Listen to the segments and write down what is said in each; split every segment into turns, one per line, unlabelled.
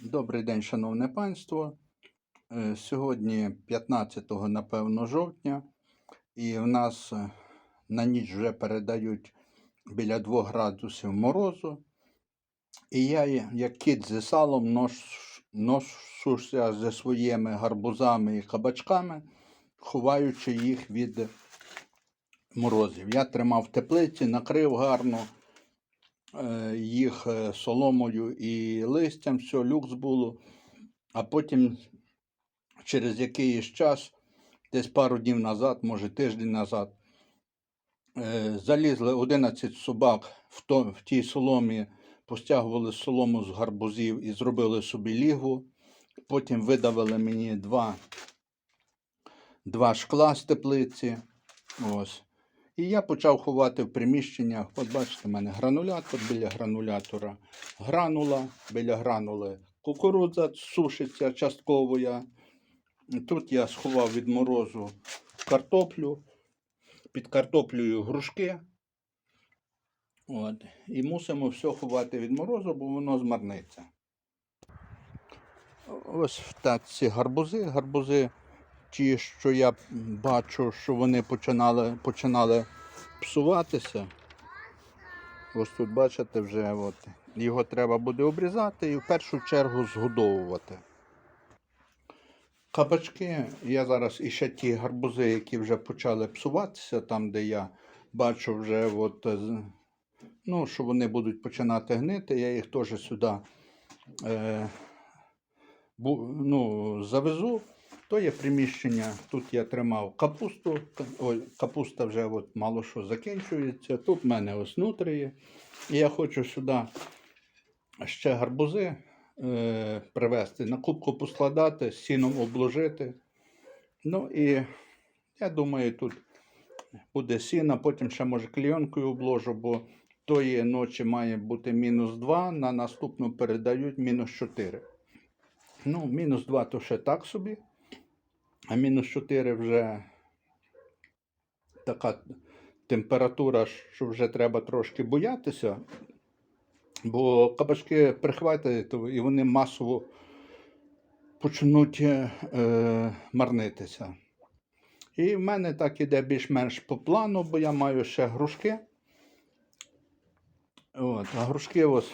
Добрий день, шановне панство. Е, Сьогодні 15, напевно, жовтня, і в нас е, на ніч вже передають біля 2 градусів морозу. І я, як кіт зі салом, нос- ношуся зі своїми гарбузами і кабачками, ховаючи їх від морозів. Я тримав в теплиці, накрив гарно їх е, соломою і листям, все, люкс було. А потім через якийсь час, десь пару днів назад, може тиждень назад, е, залізли 11 собак в, то, в тій соломі, постягували солому з гарбузів і зробили собі лігву. Потім видавили мені два, два шкла з теплиці. Ось. І я почав ховати в приміщеннях. От бачите, в мене гранулятор біля гранулятора, гранула біля гранули. Кукурудза сушиться частково. Я. Тут я сховав від морозу картоплю, під картоплею грушки. От. І мусимо все ховати від морозу, бо воно змарниться. Ось так ці гарбузи. Гарбузи, ті, що я бачу, що вони починали, починали псуватися. Ось тут бачите вже, от, його треба буде обрізати і в першу чергу згодовувати. Кабачки, я зараз ще ті гарбузи, які вже почали псуватися, там, де я бачу вже, от, е, ну, що вони будуть починати гнити, я їх теж сюди е, ну, завезу. То є приміщення, тут я тримав капусту, ой, капуста вже от мало що закінчується. Тут в мене ось нутрії. І я хочу сюди ще гарбузи е, привезти, на кубку поскладати, сіном обложити. Ну і я думаю, тут буде сіна, потім ще може клійонкою обложу, бо тої ночі має бути мінус 2, на наступну передають мінус 4. Ну, мінус 2 то ще так собі. А мінус 4 вже така температура, що вже треба трошки боятися, бо кабачки прихватять і вони масово почнуть е, марнитися. І в мене так іде більш-менш по плану, бо я маю ще грушки. От, а грушки ось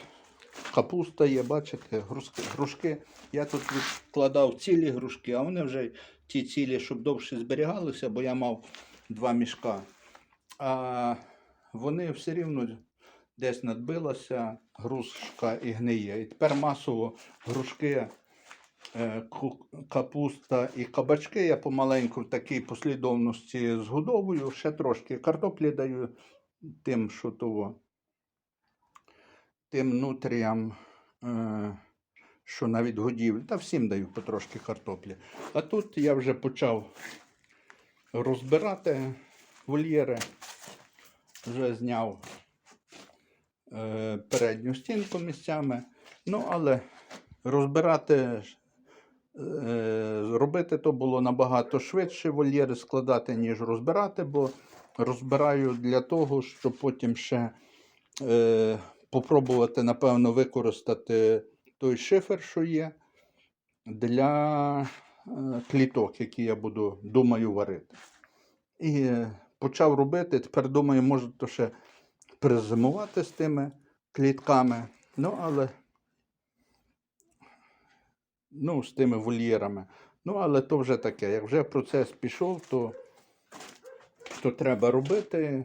капуста є, бачите, грушки, грушки. Я тут відкладав цілі грушки, а вони вже ті цілі, щоб довше зберігалися, бо я мав два мішка. А вони все рівно десь надбилася грушка і гниє. І тепер масово грушки, е, капуста і кабачки я помаленьку в такій послідовності згодовую, ще трошки картоплі даю тим, що того тим нутріям, е, що навіть годівлі, та всім даю потрошки картоплі. А тут я вже почав розбирати вольєри, вже зняв е, передню стінку місцями. Ну, але розбирати, е, робити то було набагато швидше вольєри складати, ніж розбирати, бо розбираю для того, щоб потім ще е, попробувати, напевно, використати той шифер, що є, для е, кліток, які я буду, думаю, варити. І почав робити. Тепер думаю, може то ще перезимувати з тими клітками. Ну, але ну, з тими вольєрами. Ну, але то вже таке. Як вже процес пішов, то, то треба робити.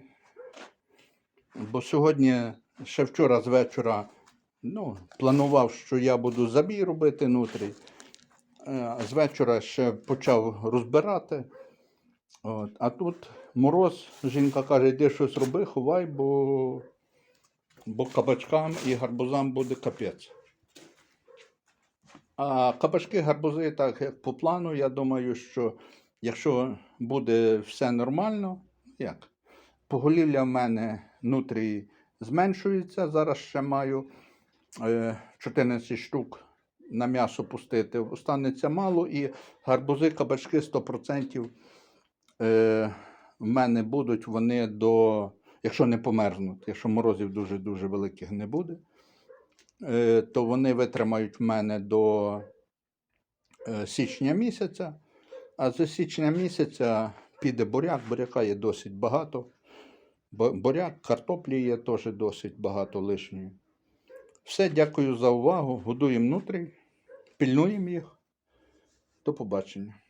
Бо сьогодні, ще вчора з вечора, ну, планував, що я буду забій робити нутрій. Е, З вечора ще почав розбирати. От. А тут мороз, жінка каже, йди щось роби, ховай, бо, бо кабачкам і гарбузам буде капець. А кабачки, гарбузи, так як по плану, я думаю, що якщо буде все нормально, як? Поголів'я в мене внутрі зменшується. Зараз ще маю Е, 14 штук на м'ясо пустити, останеться мало, і гарбузи, кабачки 100% е, в мене будуть вони до, якщо не померзнуть, якщо морозів дуже-дуже великих не буде, е, то вони витримають в мене до січня місяця. А за січня місяця піде буряк, буряка є досить багато. Буряк, картоплі є теж досить багато лишньої. Все, дякую за увагу. Годуємо внутрі, пильнуємо їх. До побачення.